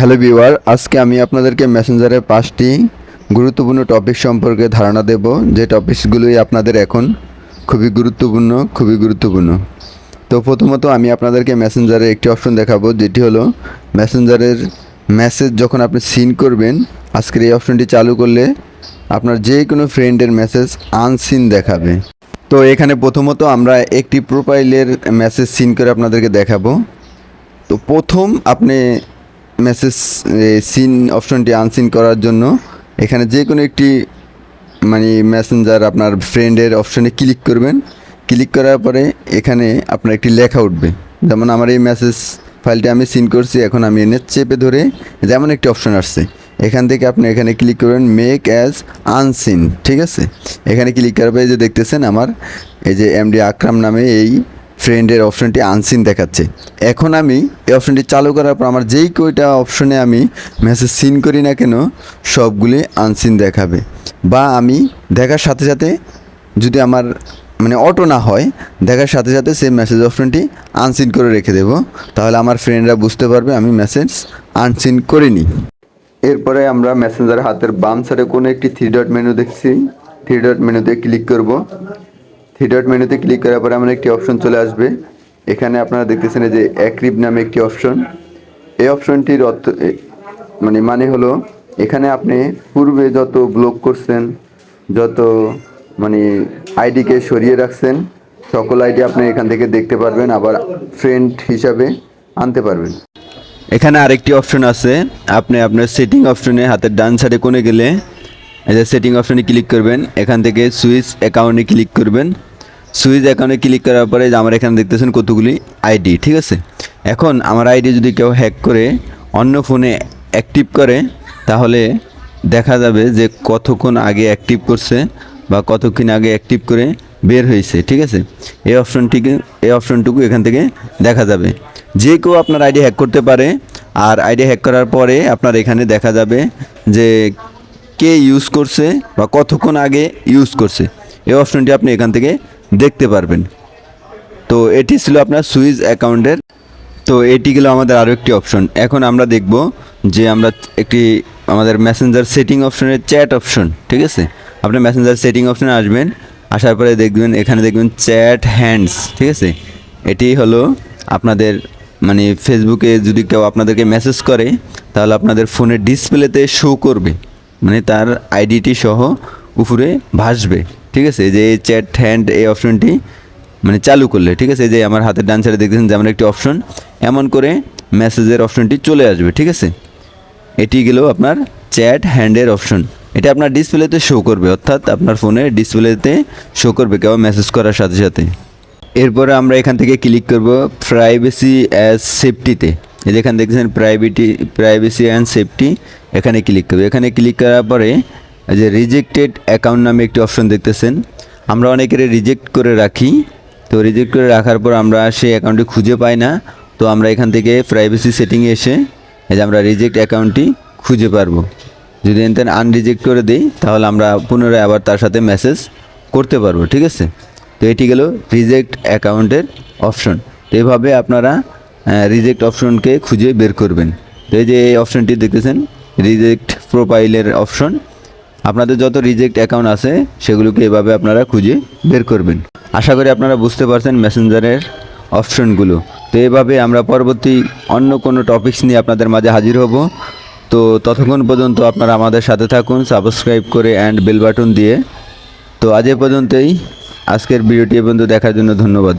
Hello viewer, আজকে আমি আপনাদেরকে মেসেঞ্জারের পাঁচটি গুরুত্বপূর্ণ টপিক সম্পর্কে ধারণা দেব। যে টপিকসগুলোই আপনাদের এখন খুবই গুরুত্বপূর্ণ খুবই গুরুত্বপূর্ণ। তো প্রথমত আমি আপনাদেরকে মেসেঞ্জারের একটি অপশন দেখাবো, যেটি হলো মেসেঞ্জারের মেসেজ যখন আপনি সিন করবেন, আজকের এই অপশনটি চালু করলে আপনার যে কোনো ফ্রেন্ডের মেসেজ আনসিন দেখাবে। তো এখানে প্রথমত আমরা একটি প্রোফাইলের মেসেজ সিন করে আপনাদেরকে দেখাবো। তো প্রথম আপনি মেসেজ সিন অপশনটি আনসিন করার জন্য, এখানে যে কোনো একটি মানে মেসেঞ্জার আপনার ফ্রেন্ডের অপশনে ক্লিক করবেন। ক্লিক করার পরে এখানে আপনার একটি লেখা উঠবে। যেমন আমার এই মেসেজ ফাইলটি আমি সিন করছি, এখন আমি এনে চেপে ধরে যেমন একটি অপশন আসছে। এখান থেকে আপনি এখানে ক্লিক করবেন মেক অ্যাজ আনসিন ঠিক আছে? এখানে ক্লিক করার পরে যে দেখতেছেন আমার, এই যে এমডি আকরাম নামে এই ফ্রেন্ডের অপশনটি আনসিন দেখাচ্ছে। এখন আমি এই অপশনটি চালু করার পর আমার যেই কয়টা অপশনে আমি মেসেজ সিন করি না কেন, সবগুলি আনসিন দেখাবে। বা আমি দেখার সাথে সাথে যদি আমার মানে অটো না হয়, দেখার সাথে সাথে সেই মেসেজ অপশনটি আনসিন করে রেখে দেব। তাহলে আমার ফ্রেন্ডরা বুঝতে পারবে আমি মেসেজ আনসিন করিনি। এরপরে আমরা মেসেঞ্জার হাতের বাম সাইডে কোনো একটি থ্রি ডট মেনু দেখছি। থ্রি ডট মেনুতে ক্লিক করব। থ্রি ডট মেনুতে ক্লিক করার পরে আমার একটি অপশন চলে আসবে। এখানে আপনারা দেখতেছেন যে অ্যাক্রিপ নামে একটি অপশন এই অপশনটির অর্থ মানে মানে হলো, এখানে আপনি পূর্বে যত ব্লক করছেন, যত মানে আইডিকে সরিয়ে রাখছেন, সকল আইডি আপনি এখান থেকে দেখতে পারবেন, আবার ফ্রেন্ড হিসাবে আনতে পারবেন। এখানে আরেকটি অপশন আছে, আপনি আপনার সেটিং অপশনে হাতের ডান সাইডে কোণে গেলে এই সেটিং অপশনে ক্লিক করবেন, এখান থেকে সুইচ অ্যাকাউন্টে ক্লিক করবেন। সুইচ অ্যাকাউন্টে ক্লিক করার পরে যে আমার এখানে দেখতেছেন কতগুলি আইডি ঠিক আছে? এখন আমার আইডি যদি কেউ হ্যাক করে, অন্য ফোনে অ্যাক্টিভ করে, তাহলে দেখা যাবে যে কতক্ষণ আগে অ্যাক্টিভ করছে বা কতক্ষণ আগে অ্যাক্টিভ করে বের হয়েছে, ঠিক আছে? এই অপশনটিকে এই অপশনটুকু এখান থেকে দেখা যাবে। যে কেউ আপনার আইডি হ্যাক করতে পারে, আর আইডি হ্যাক করার পরে আপনার এখানে দেখা যাবে যে কে ইউজ করছে বা কতক্ষণ আগে ইউজ করছে? এই অপশনটি আপনি এখান থেকে দেখতে পারবেন। তো এটি ছিল আপনার সুইচ অ্যাকাউন্টের। তো এটি গেল আমাদের আরও একটি অপশন এখন আমরা দেখব যে আমরা একটি আমাদের মেসেঞ্জার সেটিং অপশনের চ্যাট অপশন ঠিক আছে? আপনি মেসেঞ্জার সেটিং অপশনে আসবেন, আসার পরে দেখবেন, এখানে দেখবেন চ্যাট হ্যান্ডস ঠিক আছে? এটি হলো আপনাদের মানে ফেসবুকে যদি কেউ আপনাদেরকে মেসেজ করে, তাহলে আপনাদের ফোনের ডিসপ্লেতে শো করবে। মানে তার আইডিটি সহ উপরে ভাসবে। ঠিক আছে? যে চ্যাট হ্যান্ড এই অপশনটি মানে চালু করলে, ঠিক আছে? যে আমার হাতের ডান সাইডে দেখতেছেন যেমন একটি অপশন এমন করে মেসেজের অপশনটি চলে আসবে, ঠিক আছে? এটি গেল আপনার চ্যাট হ্যান্ডের অপশন এটা আপনার ডিসপ্লেতে শো করবে, অর্থাৎ আপনার ফোনে ডিসপ্লেতে শো করবে কেউ মেসেজ করার সাথে সাথে। এরপরে আমরা এখান থেকে ক্লিক করব প্রাইভেসি অ্যাজ সেফটিতে এই যে এখানে দেখছেন প্রাইভেটি প্রাইভেসি অ্যান্ড সেফটি এখানে ক্লিক করবে। এখানে ক্লিক করার পরে যে রিজেক্টেড অ্যাকাউন্ট নামে একটি অপশন দেখতেছেন। আমরা অনেকের রিজেক্ট করে রাখি। তো রিজেক্ট করে রাখার পর আমরা সেই অ্যাকাউন্টটি খুঁজে পাই না। তো আমরা এখান থেকে প্রাইভেসি সেটিংয়ে এসে এই যে আমরা রিজেক্ট অ্যাকাউন্টটি খুঁজে পারব। যদি এনতেন আনরিজেক্ট করে দিই, তাহলে আমরা পুনরায় আবার তার সাথে মেসেজ করতে পারব, ঠিক আছে? তো এটি গেল রিজেক্ট অ্যাকাউন্টের অপশন তো এইভাবে আপনারা রিজেক্ট অপশনকে খুঁজে বের করবেন। তো এই যে এই অপশনটি দেখতেছেন রিজেক্ট প্রোফাইলের অপশন আপনাদের যত রিজেক্ট অ্যাকাউন্ট আছে, সেগুলোকে এভাবে আপনারা খুঁজে বের করবেন। আশা করি আপনারা বুঝতে পারছেন মেসেঞ্জারের অপশনগুলো তো এভাবে আমরা পরবর্তী অন্য কোনো টপিকস নিয়ে আপনাদের মাঝে হাজির হব। তো ততক্ষণ পর্যন্ত আপনারা আমাদের সাথে থাকুন সাবস্ক্রাইব করে অ্যান্ড বেল বাটন দিয়ে। তো আজ এ পর্যন্তই। আজকের ভিডিওটি পর্যন্ত দেখার জন্য ধন্যবাদ।